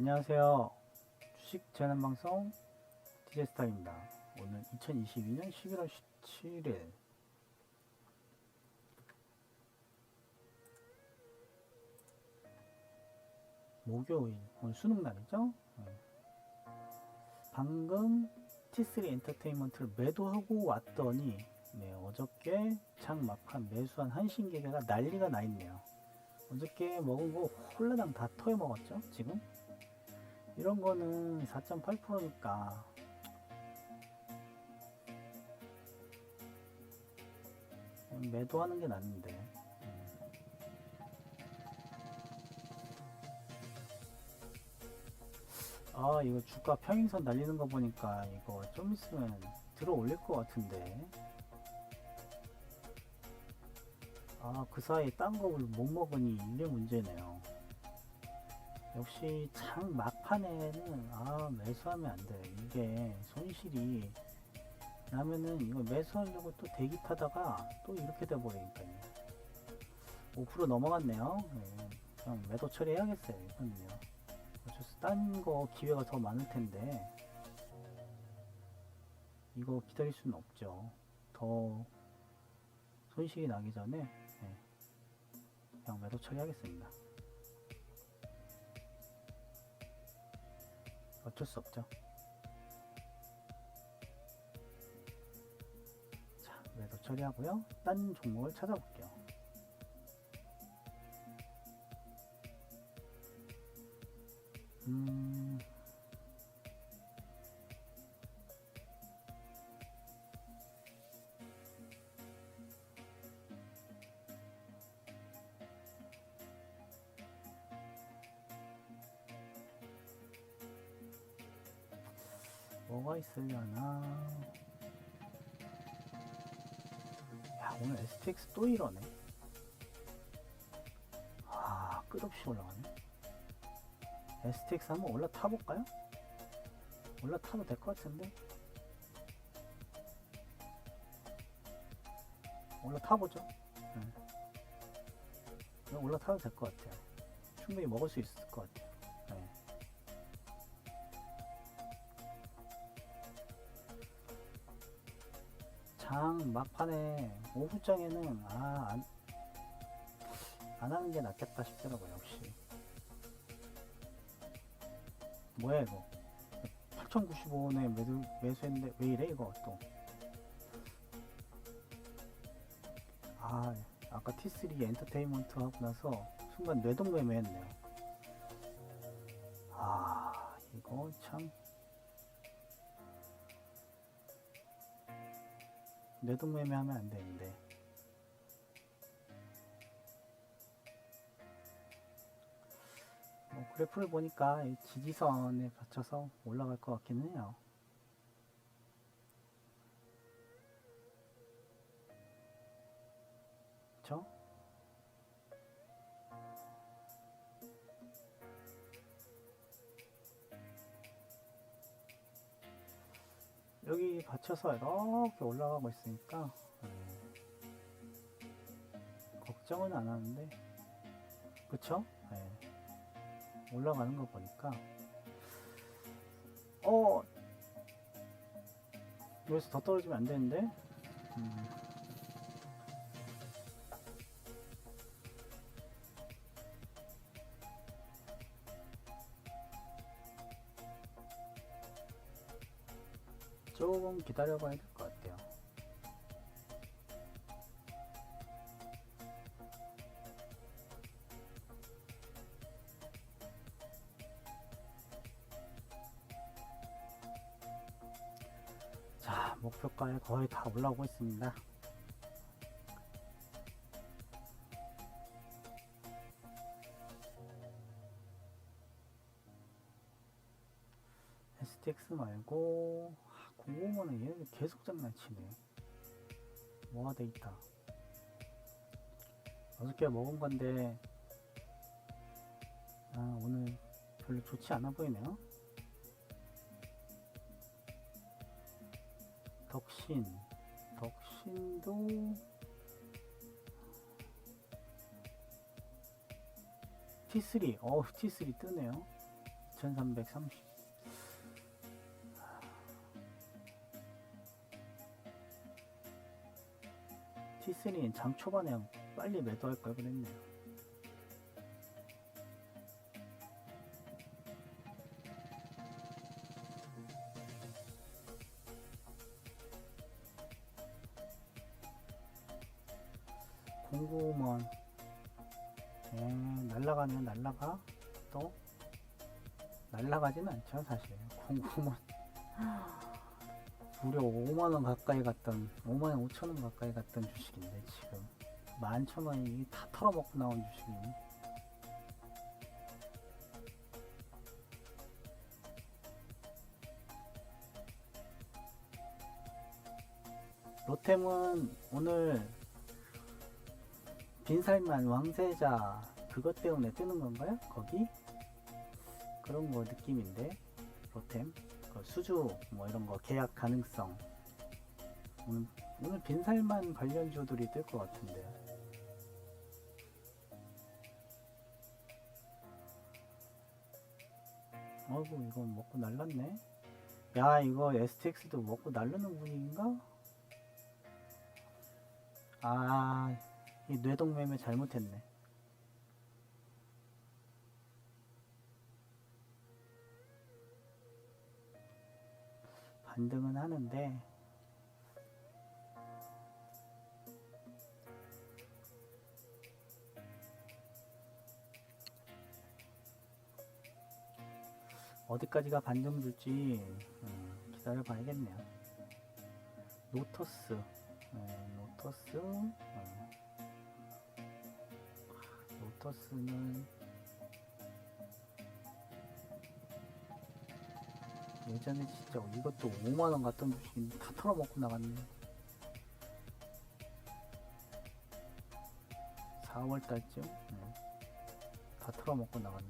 안녕하세요. 주식 재난 방송 DJ 스타입니다. 오늘 2022년 11월 17일 목요일 오늘 수능 날이죠? 네. 방금 T3 엔터테인먼트를 매도하고 왔더니 네, 어저께 장 막판 매수한 한신기계가 난리가 나 있네요. 어저께 먹은 거 홀라당 다 토해 먹었죠? 지금? 이런 거는 4.8%니까. 매도하는 게 낫는데. 음. 아 이거 주가 평행선 날리는 거 보니까 이거 좀 있으면 들어 올릴 것 같은데. 아 그 사이에 딴 거를 못 먹으니 이게 문제네요 역시 장 막판에는 아 매수하면 안 돼. 이게 손실이 나면은 이거 매수하려고 또 대기 타다가 또 이렇게 돼 버리니까요. 5% 넘어갔네요. 네, 그냥 매도 처리해야겠어요. 이거는요. 어쩔 수 딴거 기회가 더 많을 텐데 이거 기다릴 수는 없죠. 더 손실이 나기 전에 네, 그냥 매도 처리하겠습니다. 어쩔 수 없죠. 자, 매도 처리하고요. 딴 종목을 찾아볼게요. 뭐가 있으려나? 야, 오늘 STX 또 이러네. 아, 끝없이 올라가네. STX 한번 올라타볼까요? 올라타도 될 것 같은데? 올라타보죠. 네. 올라타도 될 것 같아요. 충분히 먹을 수 있을 것 같아요. 장 막판에 오후장에는 아, 안, 안 하는 게 낫겠다 싶더라고요, 역시. 뭐야, 이거. 8,095원에 매수, 매수했는데 왜 이래, 이거 또. 아, 아까 T3 엔터테인먼트 하고 나서 순간 뇌동매매 했네요. 아, 이거 참. 뇌동매매 하면 안 되는데. 뭐 그래프를 보니까 이 지지선에 받쳐서 올라갈 것 같기는 해요. 그쵸? 여기 받쳐서 이렇게 올라가고 있으니까 음, 걱정은 안 하는데 그쵸? 네. 올라가는 거 보니까 어 여기서 더 떨어지면 안 되는데 음, 조금 기다려 봐야 될 것 같아요. 자 목표가에 거의 다 올라오고 있습니다. STX 말고 아, 공공원은 얘는 계속 장난치네. 모아 데이터. 어저께 먹은 건데 아 오늘 별로 좋지 않아 보이네요. 덕신. 덕신도 T3 어우 T3 뜨네요. 2330 T3는 장 초반에 빨리 매도할 걸 그랬네요. 공구먼 에, 날라가면 날라가? 또? 날라가지는 않죠 사실. 공구먼 무려 5만원 가까이 갔던 5만 5천원 가까이 갔던 주식인데 지금 11,000원이 다 털어먹고 나온 주식이니 로템은 오늘 빈살만 왕세자 그것 때문에 뜨는 건가요? 거기? 그런 거 느낌인데 로템 그 수주 뭐 이런 거 계약 가능성 오늘, 오늘 빈살만 관련 주들이 뜰 것 같은데 어이구 이건 먹고 날랐네 야 이거 STX도 먹고 날르는 분위기인가? 아, 이 뇌동매매 잘못했네. 반등은 하는데 어디까지가 반등 줄지 음, 기다려 봐야겠네요. 노터스 네, 노터스 어. 노터스는 예전에 진짜 이것도 5만원 갔던 주식인데 다 털어먹고 나갔네. 4월달쯤? 네. 다 털어먹고 나갔네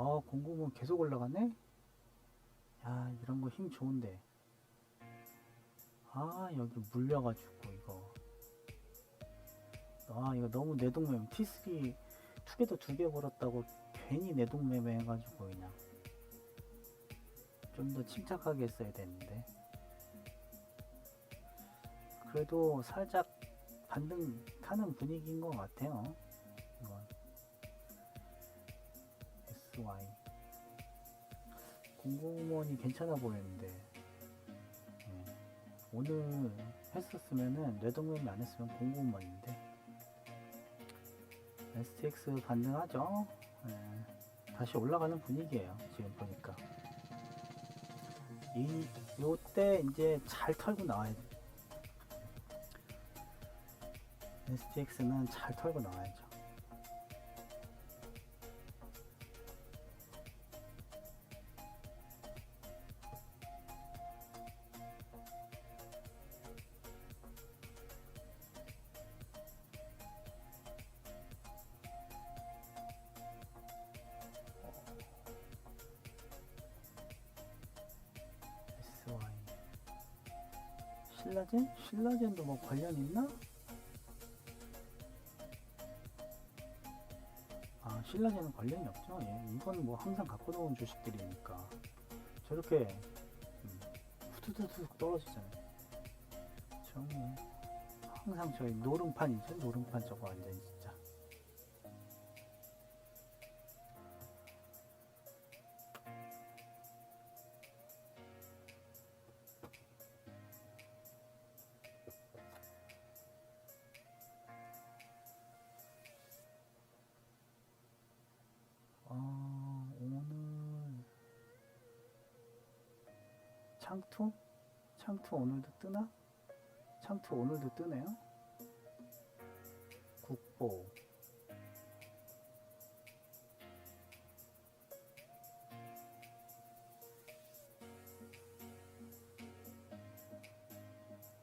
아 공구문 계속 올라가네? 야 이런 거 힘 좋은데. 아 여기 물려가지고 이거. 아 이거 너무 내동매매. T3 투개도 두개 벌었다고 괜히 내동매매 해가지고 그냥. 좀 더 침착하게 했어야 되는데. 그래도 살짝 반등 타는 분위기인 것 같아요 SY 공공원이 괜찮아 보이는데. 예. 오늘 했었으면은 뇌동mem이 안 했으면 공공원인데. STX 반등하죠? 예. 다시 올라가는 분위기예요 지금 보니까. 이 요때 이제 잘 털고 나와야 돼. STX는 잘 털고 나와야죠 신라젠? 신라젠도 뭐 관련 있나? 아 신라젠은 관련이 없죠 예. 이건 뭐 항상 갖고 나온 주식들이니까 저렇게 음, 후두두둑 떨어지잖아요 저뭐 항상 저희 노름판이죠 노름판 저거 진 창투? 창투 오늘도 뜨나? 창투 오늘도 뜨네요. 국보.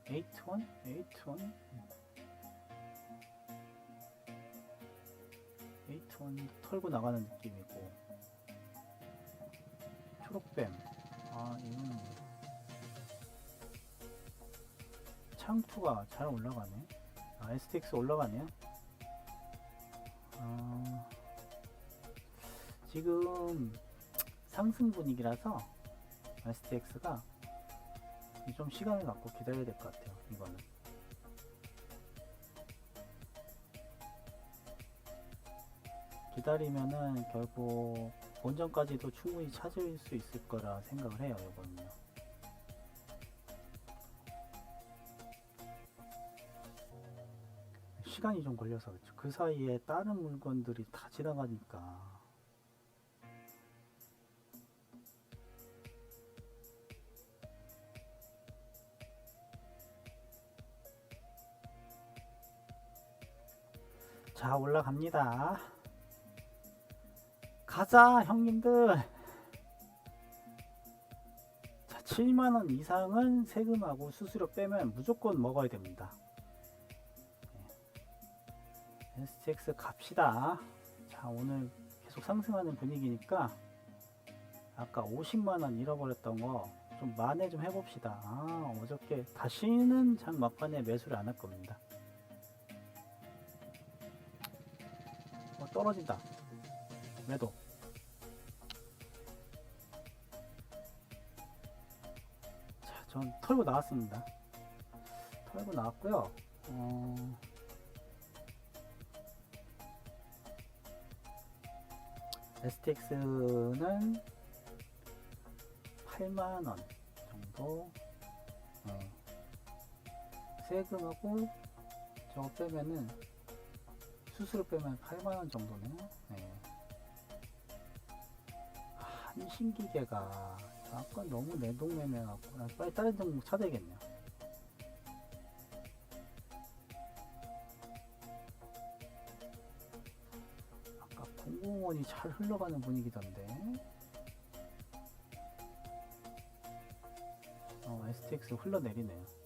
에이트원? 에이트원? 에이트원 털고 나가는 느낌이고 초록뱀 창투가 잘 올라가네 아 STX 올라가네요 아, 지금 상승 분위기라서 STX가 좀 시간을 갖고 기다려야 될 것 같아요. 이거는. 기다리면은 결국 본전까지도 충분히 찾을 수 있을 거라 생각을 해요. 이거는 시간이 좀 걸려서 그렇죠. 그 사이에 다른 물건들이 다 지나가니까. 자 올라갑니다. 가자 형님들. 자 7만원 이상은 세금하고 수수료 빼면 무조건 먹어야 됩니다 네. STX 갑시다 자 오늘 계속 상승하는 분위기니까 아까 50만원 잃어버렸던 거 좀 만회 좀 해봅시다 아 어저께 다시는 장 막판에 매수를 안 할 겁니다 어, 떨어진다. 매도. 자, 전 털고 나왔습니다. 털고 나왔고요. 어... STX는 8만원 정도 네. 세금하고 저거 빼면은 수수료 빼면 8만원 정도네요. 네. 한신기계가 아까 너무 내동매매갖고 아, 빨리 다른 종목 찾아야겠네요. 잘 흘러가는 분위기던데. 어, STX 흘러내리네요.